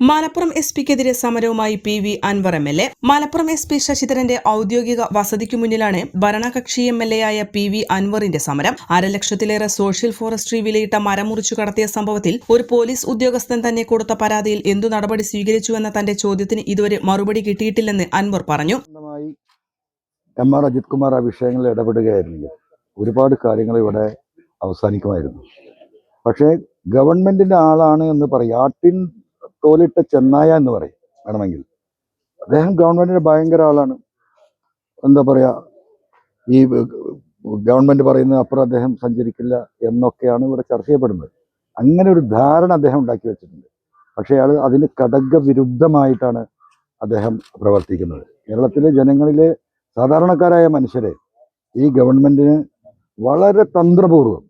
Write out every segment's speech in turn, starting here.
Malappuram S പിക്കെതിരെ സമരവുമായി P V Anvar M L A. Malappuram S P ശശിധരന്റെ ഔദ്യോഗിക വസതിക്കു മുന്നിലാണ് ഭരണകക്ഷി എം എൽ എ ആയ പി വി അൻവറിന്റെ സമരം. അരലക്ഷത്തിലേറെ സോഷ്യൽ ഫോറസ്ട്രി വിലയിട്ട മരം മുറിച്ചു കടത്തിയ സംഭവത്തിൽ ഒരു പോലീസ് ഉദ്യോഗസ്ഥൻ തന്നെ കൊടുത്ത പരാതിയിൽ എന്തു നടപടി സ്വീകരിച്ചുവെന്ന തന്റെ ചോദ്യത്തിന് ഇതുവരെ മറുപടി കിട്ടിയിട്ടില്ലെന്ന് അൻവർ പറഞ്ഞു. എം ആർ അജിത് കുമാർ ആ വിഷയങ്ങളിൽ ഒരുപാട് കാര്യങ്ങൾ ഇവിടെ അവസാനിക്കുമായിരുന്നു. പക്ഷേ ഗവൺമെന്റിന്റെ ആളാണ് എന്ന് പറയും. ആട്ടിൻ തോലിട്ട ചെന്നായ എന്ന് പറയും വേണമെങ്കിൽ. അദ്ദേഹം ഗവൺമെന്റിന്റെ ഭയങ്കര ആളാണ്. എന്താ പറയാ ഈ ഗവൺമെന്റ് പറയുന്ന അപ്പുറം അദ്ദേഹം സഞ്ചരിക്കില്ല എന്നൊക്കെയാണ് ഇവിടെ ചർച്ച ചെയ്യപ്പെടുന്നത്. അങ്ങനെ ഒരു ധാരണ അദ്ദേഹം ഉണ്ടാക്കി വെച്ചിട്ടുണ്ട്. പക്ഷേ അയാൾ അതിന് കടക വിരുദ്ധമായിട്ടാണ് അദ്ദേഹം പ്രവർത്തിക്കുന്നത്. കേരളത്തിലെ ജനങ്ങളിലെ സാധാരണക്കാരായ മനുഷ്യരെ ഈ ഗവൺമെന്റിന് വളരെ തന്ത്രപൂർവം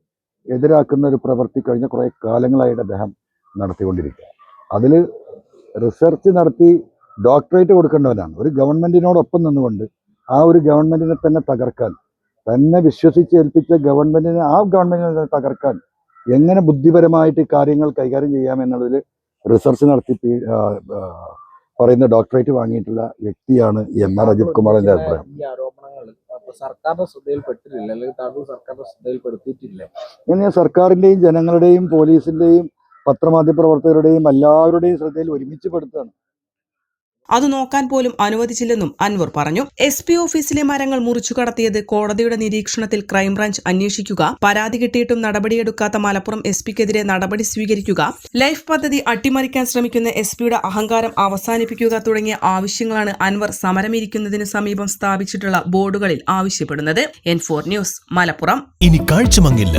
എതിരാക്കുന്ന ഒരു പ്രവൃത്തി കഴിഞ്ഞ കുറേ കാലങ്ങളായിട്ട് അദ്ദേഹം നടത്തിക്കൊണ്ടിരിക്കുക അതിൽ റിസർച്ച് നടത്തി ഡോക്ടറേറ്റ് കൊടുക്കേണ്ടവനാണ് ഒരു ഗവൺമെന്റിനോടൊപ്പം നിന്നുകൊണ്ട് ആ ഒരു ഗവൺമെന്റിനെ തന്നെ തകർക്കാൻ തന്നെ വിശ്വസിച്ച് ഏൽപ്പിച്ച ഗവൺമെന്റിനെ ആ ഗവൺമെന്റിനെ തന്നെ തകർക്കാൻ എങ്ങനെ ബുദ്ധിപരമായിട്ട് കാര്യങ്ങൾ കൈകാര്യം ചെയ്യാം എന്നുള്ളതിൽ റിസർച്ച് നടത്തി പറയുന്ന ഡോക്ടറേറ്റ് വാങ്ങിയിട്ടുള്ള വ്യക്തിയാണ് എം ആർ അജിത് കുമാറിന്റെ അഭിപ്രായം. സർക്കാരിന്റെ ശ്രദ്ധയിൽപ്പെട്ടിട്ടില്ല അല്ലെങ്കിൽ സർക്കാരിന്റെ ശ്രദ്ധയിൽപ്പെടുത്തിയിട്ടില്ല ഇങ്ങനെ സർക്കാരിന്റെയും ജനങ്ങളുടെയും പോലീസിന്റെയും പത്രമാധ്യമ പ്രവർത്തകരുടെയും എല്ലാവരുടെയും ശ്രദ്ധയിൽ ഒരുമിച്ച് പെടുത്തുകയാണ്. അത് നോക്കാൻ പോലും അനുവദിച്ചില്ലെന്നും അൻവർ പറഞ്ഞു. എസ് പി ഓഫീസിലെ മരങ്ങൾ മുറിച്ചു കടത്തിയത് കോടതിയുടെ നിരീക്ഷണത്തിൽ ക്രൈംബ്രാഞ്ച് അന്വേഷിക്കുക പരാതി കിട്ടിയിട്ടും നടപടിയെടുക്കാത്ത മലപ്പുറം എസ് പിക്കെതിരെ നടപടി സ്വീകരിക്കുക ലൈഫ് പദ്ധതി അട്ടിമറിക്കാൻ ശ്രമിക്കുന്ന എസ് പിയുടെ അഹങ്കാരം അവസാനിപ്പിക്കുക തുടങ്ങിയ ആവശ്യങ്ങളാണ് അൻവർ സമരമിരിക്കുന്നതിന് സമീപം സ്ഥാപിച്ചിട്ടുള്ള ബോർഡുകളിൽ ആവശ്യപ്പെടുന്നത്. N four news Malappuram. ഇനി കാഴ്ചമങ്ങില്ല